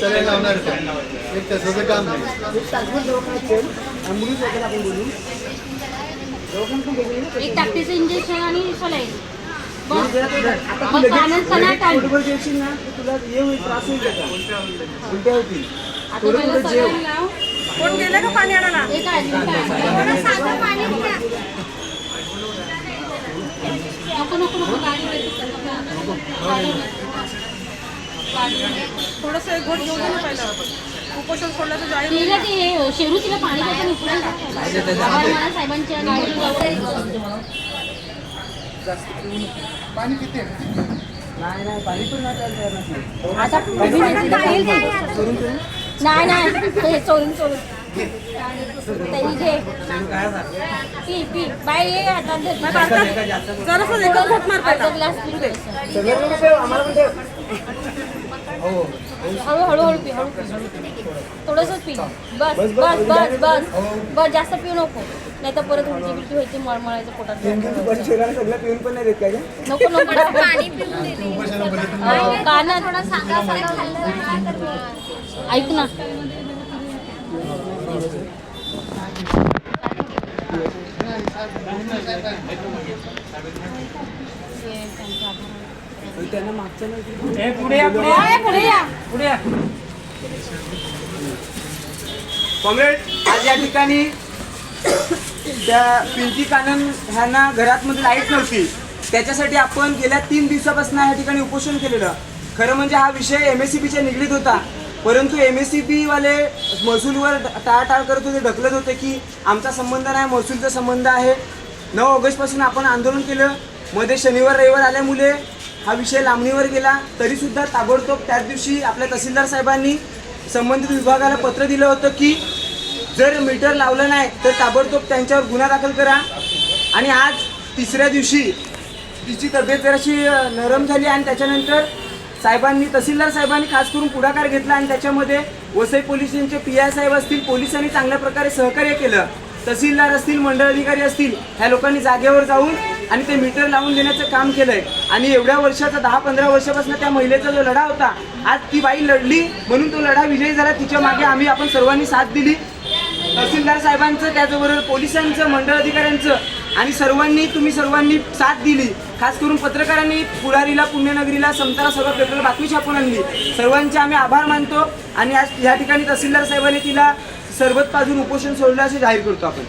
सगळे लावणार एक तासाचं काम नाही. एक तासभर दवाखान्यात ठेव. ॲम्ब्युलन्स वगैरे आपण बोलू दवाखान्यात पण बघू ना. एक टाकीचं इंजेक्शन आणि सलाईन. बस. जरा ते- आता तू मग लगेच- कानात कणा लगेच टाक. पोटभर जेवशील ना तर तुला हे होईल त्रास होईल त्याचा उलट्या होतील. आता थोडं पहिला थोडं जेव. सलाईन लाव. कोण गेलं का पाणी आणायला? एक आहे नको नको नको गाडी थोडस एक घोट घेऊ दे ना पहिलं उपोषण सोडलं तर जाईल तिला ते शेरू तिला पाणी देताना उकळून टाकायचं. साहेबांच्या गाडीवर पाणी किती नाही नाही पाणी पण नाही. आता? येईल ते. नाही नाही हो हळू पी हळू पी. थोडंसंच पी. बस बस बस बस बस. जास्त पिऊ नको. नाही तर परत उलटी बिलटी व्हायची मळमळायचं पोटात. पिऊन पण नाही? नको नको. पाणी ऐक ना पण त्यांना मागच्या नाही पुढे या पुढे या कॉम्रेड आज या ठिकाणी त्या पिंकी कानन ह्यांना घरातमध्ये लाइट नव्हती. त्याच्यासाठी आपण गेल्या तीन दिवसापासून या ठिकाणी उपोषण केलेलं. खरं म्हणजे हा विषय एम एस सी बीच्या निगडीत होता. परंतु एम एस सी बीवाले महसूलवर टाळाटाळ करत होते ढकलत होते की आमचा संबंध नाही महसूलचा संबंध आहे. नऊ ऑगस्टपासून आपण आंदोलन केलं. मध्ये शनिवार रविवार आल्यामुळे हा विषय लांबणीवर गेला. तरीसुद्धा ताबडतोब त्याच दिवशी आपल्या तहसीलदार साहेबांनी संबंधित विभागाला पत्र दिलं होतं की जर मीटर लावलं नाही तर ताबडतोब त्यांच्यावर गुन्हा दाखल करा. आणि आज तिसऱ्या दिवशी तिची तब्येत जराशी नरम झाली आणि त्याच्यानंतर साहेबांनी तहसीलदार साहेबांनी खास करून पुढाकार घेतला आणि त्याच्यामध्ये वसई पोलीस स्टेशनचे पी आय साहेब असतील पोलिसांनी चांगल्या प्रकारे सहकार्य केलं. तहसीलदार असतील मंडळ अधिकारी असतील ह्या लोकांनी जागेवर जाऊन आणि ते मीटर लावून देण्याचं काम केलंय. आणि एवढ्या वर्षाचा दहा पंधरा वर्षापासून त्या महिलेचा जो लढा होता आज ती बाई लढली म्हणून तो लढा विजयी झाला. तिच्यामागे आम्ही आपण सर्वांनी साथ दिली. तहसीलदार साहेबांचं त्याचबरोबर पोलिसांचं मंडळ अधिकाऱ्यांचं आणि सर्वांनी तुम्ही सर्वांनी साथ दिली. खास करून पत्रकारांनी पुढारीला पुण्यनगरीला समताला सर्व पेपरला बातमी छापून आणली. सर्वांचे आम्ही आभार मानतो आणि आज या ठिकाणी तहसीलदार साहेबांनी तिला सरबत पाजून उपोषण सोडलं असे जाहीर करतो आपण.